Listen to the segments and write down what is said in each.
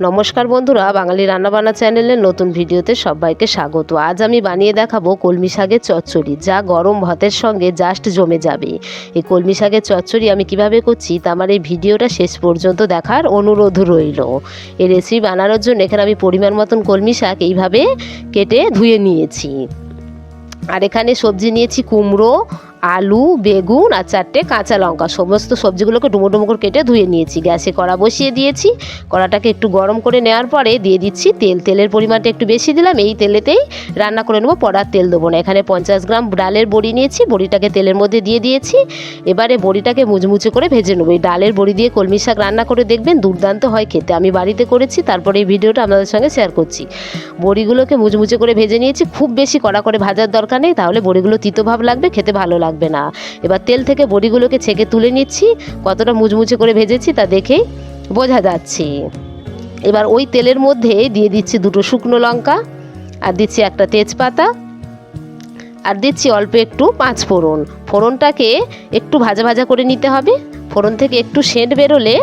নমস্কার বন্ধুরা, বাঙালি রান্নাবান্না চ্যানেলের নতুন ভিডিওতে সবাইকে স্বাগত। আজ আমি বানিয়ে দেখাবো কলমি শাকের চচ্চড়ি, যা গরম ভাতের সঙ্গে জাস্ট জমে যাবে। এই কলমি শাকের চচ্চড়ি আমি কীভাবে করছি, তা আমার এই ভিডিওটা শেষ পর্যন্ত দেখার অনুরোধ রইল। এই রেসিপি বানানোর জন্য এখানে আমি পরিমাণ মতন কলমি শাক এইভাবে কেটে ধুয়ে নিয়েছি। আর এখানে সবজি নিয়েছি কুমড়ো, আলু, বেগুন আর চারটে কাঁচা লঙ্কা। সমস্ত সবজিগুলোকে ডুমো ডুমো করে কেটে ধুয়ে নিয়েছি। গ্যাসে কড়া বসিয়ে দিয়েছি। কড়াটাকে একটু গরম করে নেওয়ার পরে দিয়ে দিচ্ছি তেল। তেলের পরিমাণটা একটু বেশি দিলাম। এই তেলেতেই রান্না করে নেব পড়ার তেল দেবো না। এখানে পঞ্চাশ গ্রাম ডালের বড়ি নিয়েছি। বড়িটাকে তেলের মধ্যে দিয়ে দিয়েছি। এবারে বড়িটাকে মুচমুচে করে ভেজে নেব। এই ডালের বড়ি দিয়ে কলমি শাক রান্না করে দেখবেন দুর্দান্ত হয় খেতে। আমি বাড়িতে করেছি, তারপরে এই ভিডিওটা আপনাদের সঙ্গে শেয়ার করছি। বড়িগুলোকে মুচমুচে করে ভেজে নিয়েছি। খুব বেশি কড়া করে ভাজার দরকার নেই, তাহলে বড়িগুলো তিতো ভাব লাগবে, খেতে ভালো লাগবে না। এবার তেল থেকে বড়িগুলোকে ছেঁকে তুলে নিচ্ছি, কতটা মুচমুচে করে ভেজেছি তা দেখেই বোঝা যাচ্ছে। এবার ওই তেলের মধ্যে দিয়ে দিচ্ছি দুটো শুকনো লঙ্কা, আর দিচ্ছি একটা তেজপাতা, আর দিচ্ছি অল্প একটু পাঁচ ফোড়ন। ফোড়নটাকে একটু ভাজা ভাজা করে নিতে হবে। ফোড়ন থেকে একটু সেন্ট বেরোলে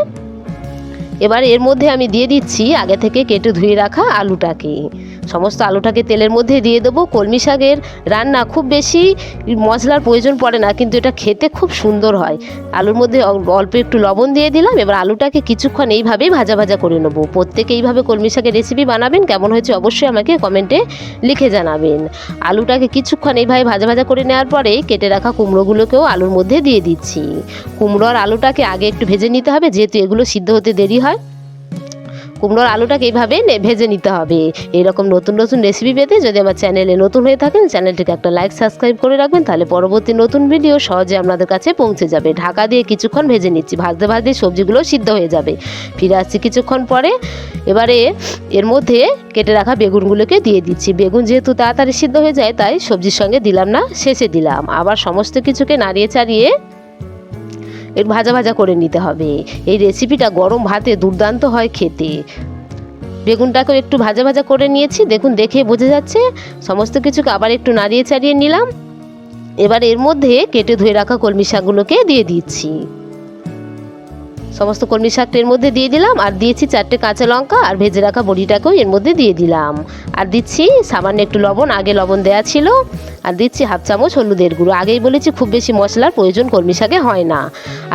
এবার এর মধ্যে আমি দিয়ে দিচ্ছি আগে থেকে কেটে ধুয়ে রাখা আলুটাকে। সমস্ত আলুটাকে তেলের মধ্যে দিয়ে দেবো। কলমি শাকের রান্না খুব বেশি মশলার প্রয়োজন পড়ে না, কিন্তু এটা খেতে খুব সুন্দর হয়। আলুর মধ্যে অল- অল্প একটু লবণ দিয়ে দিলাম। এবার আলুটাকে কিছুক্ষণ এইভাবেই ভাজা ভাজা করে নেব। প্রত্যেকে এইভাবে কলমি শাকের রেসিপি বানাবেন, কেমন হয়েছে অবশ্যই আমাকে কমেন্টে লিখে জানাবেন। আলুটাকে কিছুক্ষণ এইভাবে ভাজা ভাজা করে নেওয়ার পরে কেটে রাখা কুমড়োগুলোকেও আলুর মধ্যে দিয়ে দিচ্ছি। কুমড়ো আর আলুটাকে আগে একটু ভেজে নিতে হবে, যেহেতু এগুলো সিদ্ধ হতে দেরি হয়। কুমড়োর আলুটাকে এইভাবে ভেজে নিতে হবে। এরকম নতুন নতুন রেসিপি পেতে যদি আমার চ্যানেলে নতুন হয়ে থাকেন চ্যানেলটিকে একটা লাইক সাবস্ক্রাইব করে রাখবেন, তাহলে পরবর্তী নতুন ভিডিও সহজে আপনাদের কাছে পৌঁছে যাবে। ঢাকা দিয়ে কিছুক্ষণ ভেজে নিচ্ছি, ভাজতে ভাজতে সবজিগুলো সিদ্ধ হয়ে যাবে। ফিরে আসছি কিছুক্ষণ পরে। এবারে এর মধ্যে কেটে রাখা বেগুনগুলোকে দিয়ে দিচ্ছি। বেগুন যেহেতু তাড়াতাড়ি সিদ্ধ হয়ে যায়, তাই সবজির সঙ্গে দিলাম না, শেষে দিলাম। আবার সমস্ত কিছুকে নাড়িয়ে চাড়িয়ে ভাজা ভাজা করে নিতে হবে। এই রেসিপিটা গরম ভাতে দুর্দান্ত হয় খেতে। বেগুনটাকে একটু ভাজা ভাজা করে নিয়েছি। দেখুন, দেখে বোঝা যাচ্ছে। সমস্ত কিছুকে আবার একটু নাড়িয়ে চাড়িয়ে নিলাম। এবার এর মধ্যে কেটে ধুয়ে রাখা কলমি শাকগুলোকে দিয়ে দিচ্ছি। সমস্ত কলমি শাকটা এর মধ্যে দিয়ে দিলাম, আর দিয়েছি চারটে কাঁচা লঙ্কা আর ভেজে রাখা বড়িটাকেও এর মধ্যে দিয়ে দিলাম। আর দিচ্ছি সামান্য একটু লবণ, আগে লবণ দেওয়া ছিল, আর দিচ্ছি হাফ চামচ হলুদের গুঁড়ো। আগেই বলেছি খুব বেশি মশলার প্রয়োজন কলমি শাকে হয় না।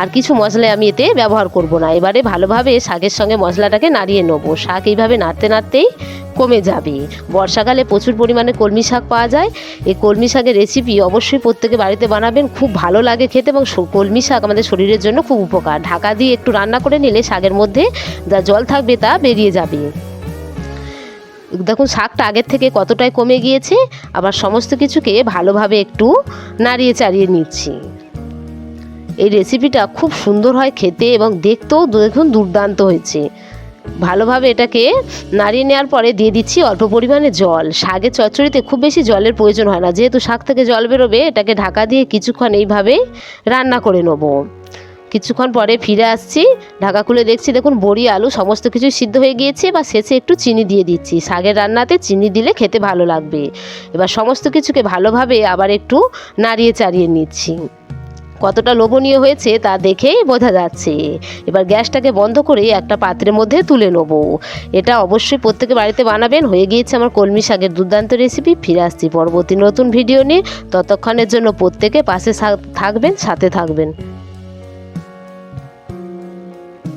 আর কিছু মশলা আমি এতে ব্যবহার করব না। এবারে ভালোভাবে শাকের সঙ্গে মশলাটাকে নাড়িয়ে নেব। শাক এইভাবে নাড়তে নাড়তেই কমে যাবে। বর্ষাকালে প্রচুর পরিমাণে কলমি শাক পাওয়া যায়। এই কলমি শাকের রেসিপি অবশ্যই প্রত্যেকে বাড়িতে বানাবেন। খুব ভালো লাগে খেতে এবং কলমি শাক আমাদের শরীরের জন্য খুব উপকার। ঢাকা দিয়ে একটু রান্না করে নিলে শাকের মধ্যে যা জল থাকবে তা বেরিয়ে যাবে। দেখুন, শাকটা আগের থেকে কতটাই কমে গিয়েছে, আবার সমস্ত কিছুকে ভালোভাবে একটু নাড়িয়ে চাড়িয়ে নিচ্ছি। এই রেসিপিটা খুব সুন্দর হয় খেতে এবং দেখতেও দেখুন দুর্দান্ত হয়েছে। ভালোভাবে এটাকে নাড়িয়ে নেওয়ার পরে দিয়ে দিচ্ছি অল্প পরিমাণে জল। শাকের চচ্চড়িতে খুব বেশি জলের প্রয়োজন হয় না। যেহেতু শাক থেকে জল বেরোবে, এটাকে ঢাকা দিয়ে কিছুক্ষণ এইভাবেই রান্না করে নেব। কিছুক্ষণ পরে ফিরে আসছি। ঢাকা খুলে দেখছি, দেখুন, বড়ি, আলু সমস্ত কিছু সিদ্ধ হয়ে গিয়েছে। বা শেষে একটু চিনি দিয়ে দিচ্ছি। শাকের রান্নাতে চিনি দিলে খেতে ভালো লাগবে। এবার সমস্ত কিছুকে ভালোভাবে আবার একটু নাড়িয়ে চাড়িয়ে নিচ্ছি। কতটা লোভনীয় হয়েছে তা দেখেই বোঝা যাচ্ছে। এবার গ্যাসটাকে বন্ধ করে একটা পাত্রের মধ্যে তুলে নেব। এটা অবশ্যই প্রত্যেকে বাড়িতে বানাবেন। হয়ে গিয়েছে আমার কলমি শাকের দুর্দান্ত রেসিপি। ফিরে আসছি পরবর্তী নতুন ভিডিও নিয়ে। ততক্ষণের জন্য প্রত্যেকে পাশে থাকবেন, সাথে থাকবেন।